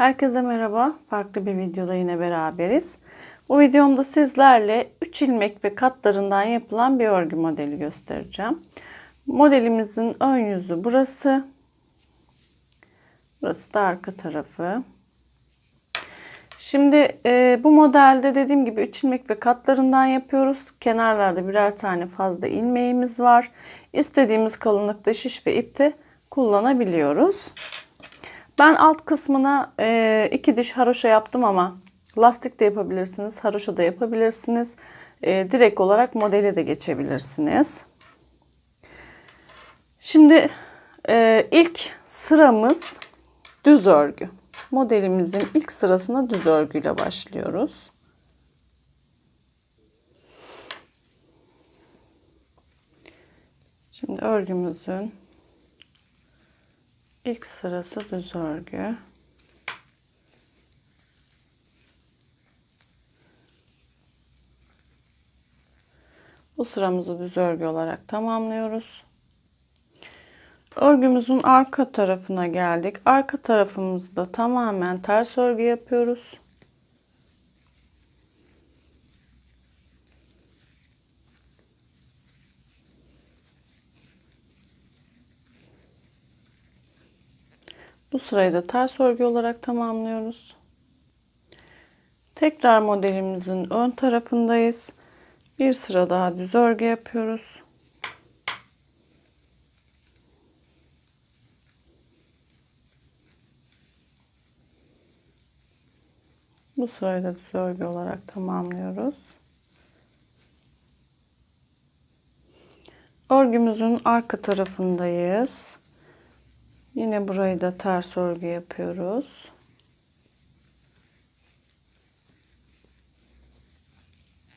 Herkese merhaba. Farklı bir videoda yine beraberiz. Bu videomda sizlerle 3 ilmek ve katlarından yapılan bir örgü modeli göstereceğim. Modelimizin ön yüzü burası. Burası da arka tarafı. Şimdi e, bu modelde dediğim gibi 3 ilmek ve katlarından yapıyoruz. Kenarlarda birer tane fazla ilmeğimiz var. İstediğimiz kalınlıkta şiş ve ipte kullanabiliyoruz. Ben alt kısmına e, iki diş haroşa yaptım ama lastik de yapabilirsiniz, haroşa da yapabilirsiniz. E, direkt olarak modele de geçebilirsiniz. Şimdi e, ilk sıramız düz örgü. Modelimizin ilk sırasına düz örgüyle başlıyoruz. Şimdi örgümüzün ilk sırası düz örgü. Bu sıramızı düz örgü olarak tamamlıyoruz. Örgümüzün arka tarafına geldik. Arka tarafımızda tamamen ters örgü yapıyoruz. Bu sırayı da ters örgü olarak tamamlıyoruz. Tekrar modelimizin ön tarafındayız. Bir sıra daha düz örgü yapıyoruz. Bu sırayı da düz örgü olarak tamamlıyoruz. Örgümüzün arka tarafındayız. Yine burayı da ters örgü yapıyoruz.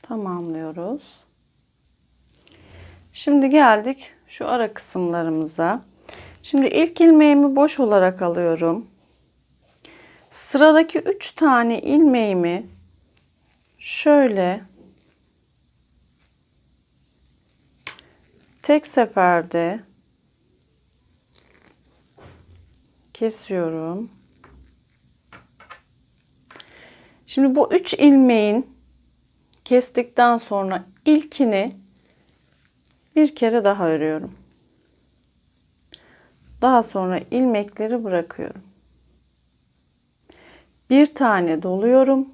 Tamamlıyoruz. Şimdi geldik şu ara kısımlarımıza. Şimdi ilk ilmeğimi boş olarak alıyorum. Sıradaki 3 tane ilmeğimi şöyle tek seferde kesiyorum. Şimdi bu 3 ilmeğin kestikten sonra ilkini bir kere daha örüyorum. Daha sonra ilmekleri bırakıyorum. Bir tane doluyorum.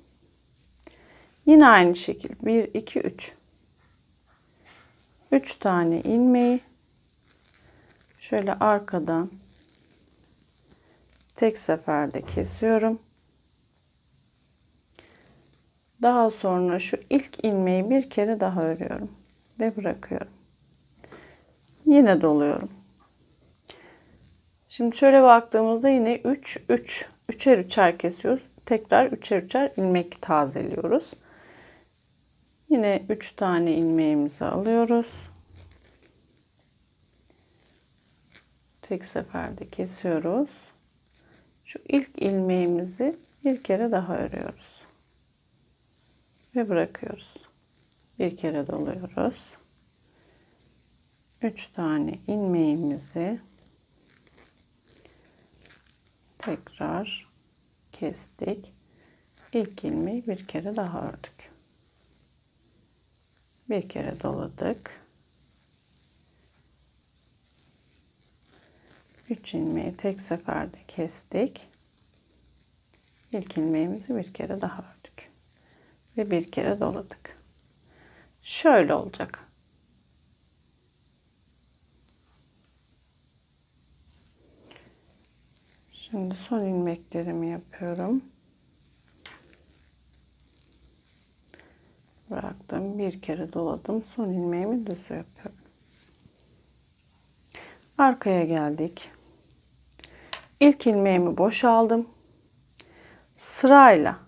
Yine aynı şekil 1 2 3 3 tane ilmeği şöyle arkadan tek seferde kesiyorum. Daha sonra şu ilk ilmeği bir kere daha örüyorum ve bırakıyorum. Yine doluyorum. Şimdi şöyle baktığımızda yine 3 3 üçer üçer kesiyoruz. Tekrar üçer üçer ilmek tazeliyoruz. Yine 3 tane ilmeğimizi alıyoruz. Tek seferde kesiyoruz. Şu ilk ilmeğimizi bir kere daha örüyoruz. Ve bırakıyoruz. Bir kere doluyoruz. 3 tane ilmeğimizi tekrar kestik. İlk ilmeği bir kere daha ördük. Bir kere doladık. 3 ilmeği tek seferde kestik. İlk ilmeğimizi bir kere daha ördük. Ve bir kere doladık. Şöyle olacak. Şimdi son ilmeklerimi yapıyorum. Bıraktım. Bir kere doladım. Son ilmeğimi düz yapıyorum. Arkaya geldik. İlk ilmeğimi boşaldım. Sırayla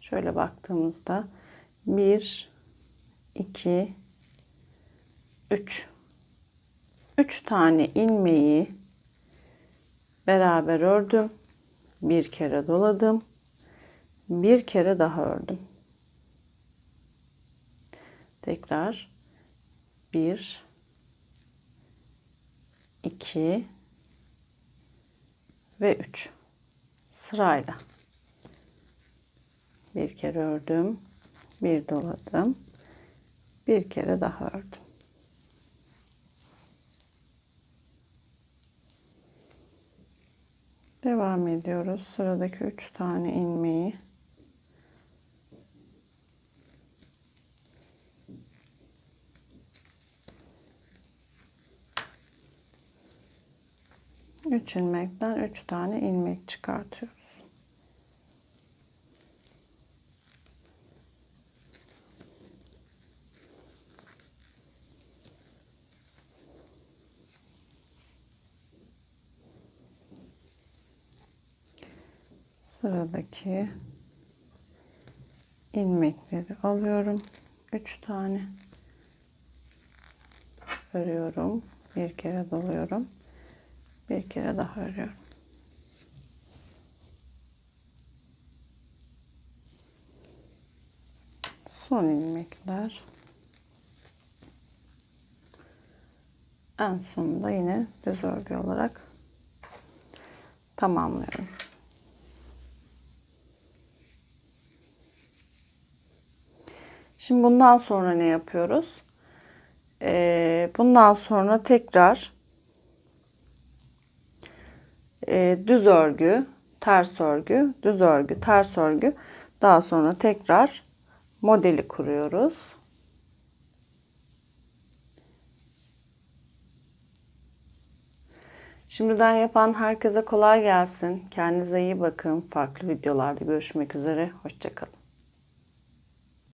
şöyle baktığımızda 1 2 3 3 tane ilmeği beraber ördüm. Bir kere doladım. Bir kere daha ördüm. Tekrar 1 2 ve 3. sırayla bir kere ördüm, bir doladım, bir kere daha ördüm. Devam ediyoruz. Sıradaki 3 tane ilmeği Üç ilmekten üç tane ilmek çıkartıyoruz. Sıradaki ilmekleri alıyorum. Üç tane örüyorum. Bir kere doluyorum. Bir kere daha örüyorum. Son ilmekler. En sonunda yine düz örgü olarak tamamlıyorum. Şimdi bundan sonra ne yapıyoruz? Ee, bundan sonra tekrar e, düz örgü, ters örgü, düz örgü, ters örgü. Daha sonra tekrar modeli kuruyoruz. Şimdiden yapan herkese kolay gelsin. Kendinize iyi bakın. Farklı videolarda görüşmek üzere. Hoşçakalın.